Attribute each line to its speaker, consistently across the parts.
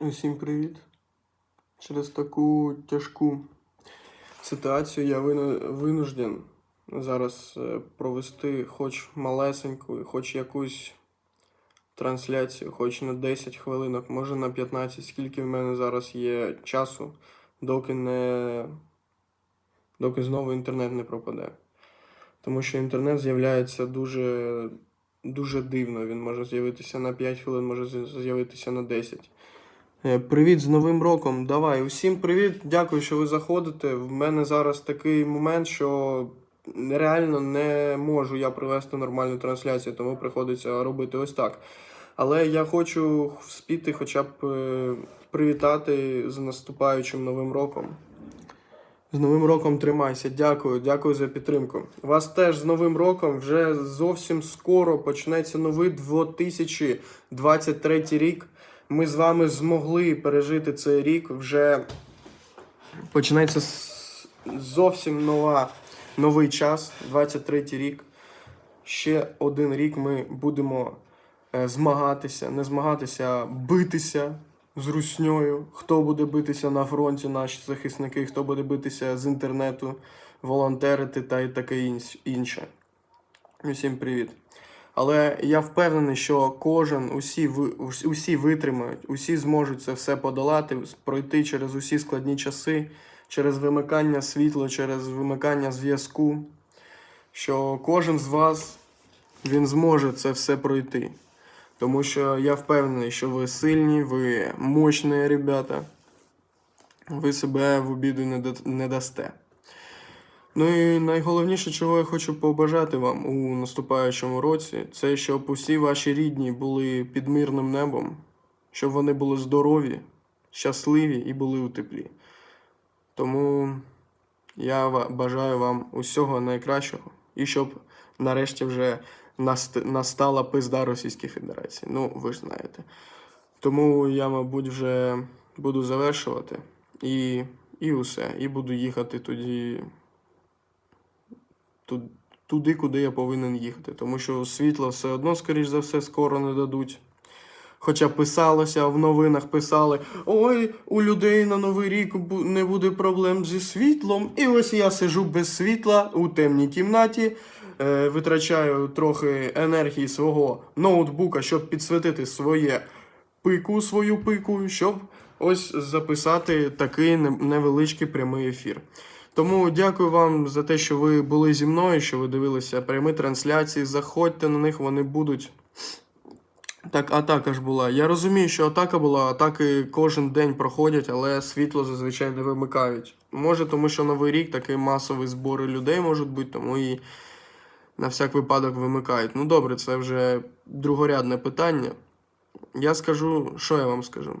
Speaker 1: Усім привіт. Через таку тяжку ситуацію я винужден зараз е, провести хоч малесеньку, хоч якусь трансляцію, хоч на 10 хвилинок, може на 15, скільки в мене зараз є часу, доки не доки знову інтернет не пропаде. Тому що інтернет з'являється дуже, дуже дивно. Він може з'явитися на 5 хвилин, може з'явитися на 10. Е, Привіт з Новим роком. Давай. Усім привіт. Дякую, що ви заходите. В мене зараз такий момент, що реально не можу я провести нормальну трансляцію, тому приходиться робити ось так. Але я хочу вспіти хоча б е, привітати з наступаючим Новим роком. З Новим роком тримайся. Дякую, дякую за підтримку. Вас теж з Новим роком. Вже зовсім скоро почнеться новий 2023 рік. Ми з вами змогли пережити цей рік. Вже почнеться с- зовсім нова, новий час, 23 рік. Ще один рік ми будемо е, змагатися, не змагатися, а битися з русньою. Хто буде битися на фронті, наші захисники, хто буде битися з інтернету, волонтерити та й таке інш- інше. Усім привіт. Але я впевнений, що кожен, усі, усі витримають, усі зможуть це все подолати, пройти через усі складні часи, через вимикання світла, через вимикання зв'язку. Що кожен з вас він зможе це все пройти. Тому що я впевнений, що ви сильні, ви мощні ребята. Ви себе в обіду не дасте. Ну і найголовніше, чого я хочу побажати вам у наступаючому році, це щоб усі ваші рідні були під мирним небом, щоб вони були здорові, щасливі і були у теплі. Тому я бажаю вам усього найкращого і щоб нарешті вже настала пизда Російської Федерації. Ну, ви ж знаєте. Тому я, мабуть, вже буду завершувати і, і усе. І буду їхати тоді туди, куди я повинен їхати. Тому що світла все одно, скоріш за все, скоро не дадуть. Хоча писалося в новинах, писали: ой, у людей на Новий рік не буде проблем зі світлом. І ось я сижу без світла у темній кімнаті, е, витрачаю трохи енергії свого ноутбука, щоб підсвітити своє пику, свою пику, щоб ось записати такий невеличкий прямий ефір. Тому дякую вам за те, що ви були зі мною, що ви дивилися прямі трансляції. Заходьте на них, вони будуть. Так, атака ж була. Я розумію, що атака була, атаки кожен день проходять, але світло зазвичай не вимикають. Може, тому що новий рік такий масовий збори людей можуть бути, тому і на всяк випадок вимикають. Ну добре, це вже другорядне питання. Я скажу, що я вам скажу.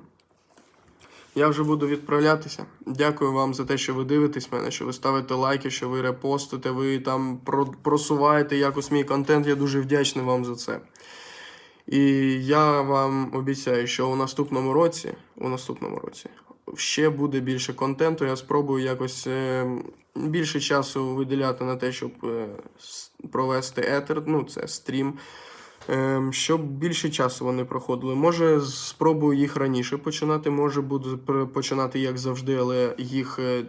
Speaker 1: Я вже буду відправлятися. Дякую вам за те, що ви дивитесь мене, що ви ставите лайки, що ви репостите, ви там просуваєте якось мій контент. Я дуже вдячний вам за це. І я вам обіцяю, що у наступному році, у наступному році ще буде більше контенту. Я спробую якось е, більше часу виділяти на те, щоб е, провести етер, ну це стрім. Ем, Щоб більше часу вони проходили. Може, спробую їх раніше починати, може буду починати як завжди, але їх е,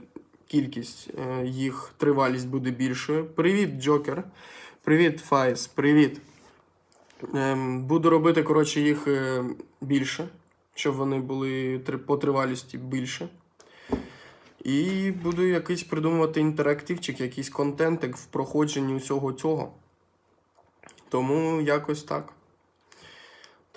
Speaker 1: кількість, е, їх тривалість буде більшою. Привіт, Джокер. Привіт, Файс, привіт. Ем, Буду робити, коротше, їх е, більше, щоб вони були по тривалісті більше. І буду якийсь придумувати інтерактивчик, якийсь контентик в проходженні усього цього. Тому якось так.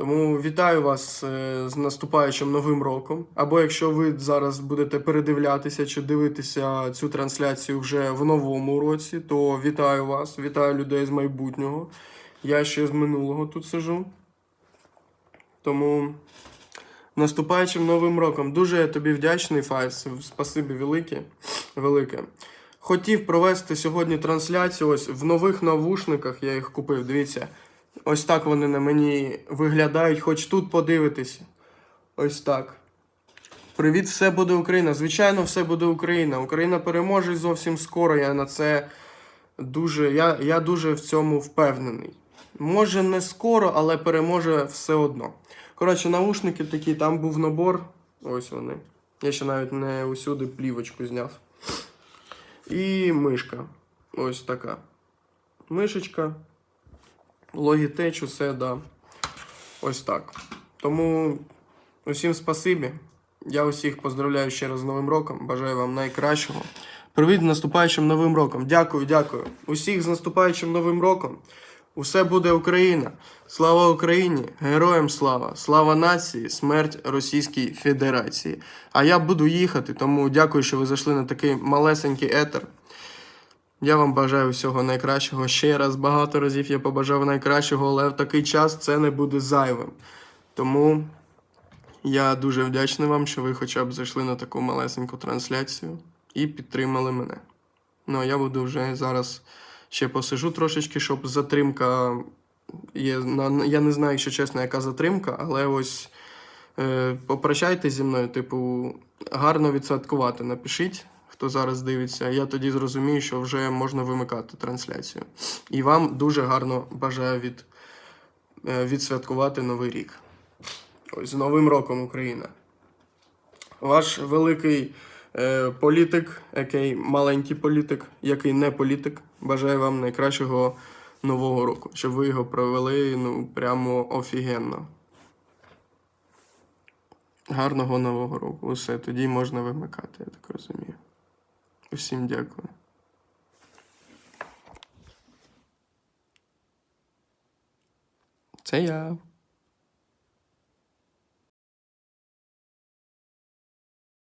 Speaker 1: Тому вітаю вас е, з наступаючим новим роком. Або якщо ви зараз будете передивлятися чи дивитися цю трансляцію вже в новому році, то вітаю вас, вітаю людей з майбутнього. Я ще з минулого тут сижу. Тому наступаючим новим роком. Дуже я тобі вдячний, Файс. Спасибі велике. велике. Хотів провести сьогодні трансляцію ось в нових навушниках. Я їх купив. Дивіться. Ось так вони на мені виглядають, хоч тут подивитися. Ось так. Привіт, все буде Україна. Звичайно, все буде Україна. Україна переможе зовсім скоро. Я на це дуже. Я, я дуже в цьому впевнений. Може, не скоро, але переможе все одно. Коротше, наушники такі, там був набор Ось вони. Я ще навіть не усюди плівочку зняв. І мишка. Ось така. Мишечка. Logitech, усе, да. Ось так. Тому усім спасибі. Я усіх поздравляю ще раз з Новим роком. Бажаю вам найкращого. Привіт наступаючим новим роком. Дякую, дякую. Усіх з наступаючим новим роком. Усе буде Україна. Слава Україні! Героям слава! Слава нації! Смерть Російській Федерації. А я буду їхати, тому дякую, що ви зайшли на такий малесенький етер. Я вам бажаю всього найкращого. Ще раз багато разів я побажав найкращого, але в такий час це не буде зайвим. Тому я дуже вдячний вам, що ви хоча б зайшли на таку малесеньку трансляцію і підтримали мене. Ну, а я буду вже зараз ще посижу трошечки, щоб затримка є. Я не знаю, якщо чесно, яка затримка, але ось е, попрощайтесь зі мною, типу, гарно відсвяткувати. Напишіть, хто зараз дивиться. Я тоді зрозумію, що вже можна вимикати трансляцію. І вам дуже гарно бажаю від, е, відсвяткувати Новий рік. Ось з Новим роком Україна. Ваш великий е, політик, який маленький політик, який не політик, бажаю вам найкращого нового року, щоб ви його провели ну, прямо офігенно. Гарного нового року. Усе, тоді можна вимикати, я так розумію. Усім дякую. Це я.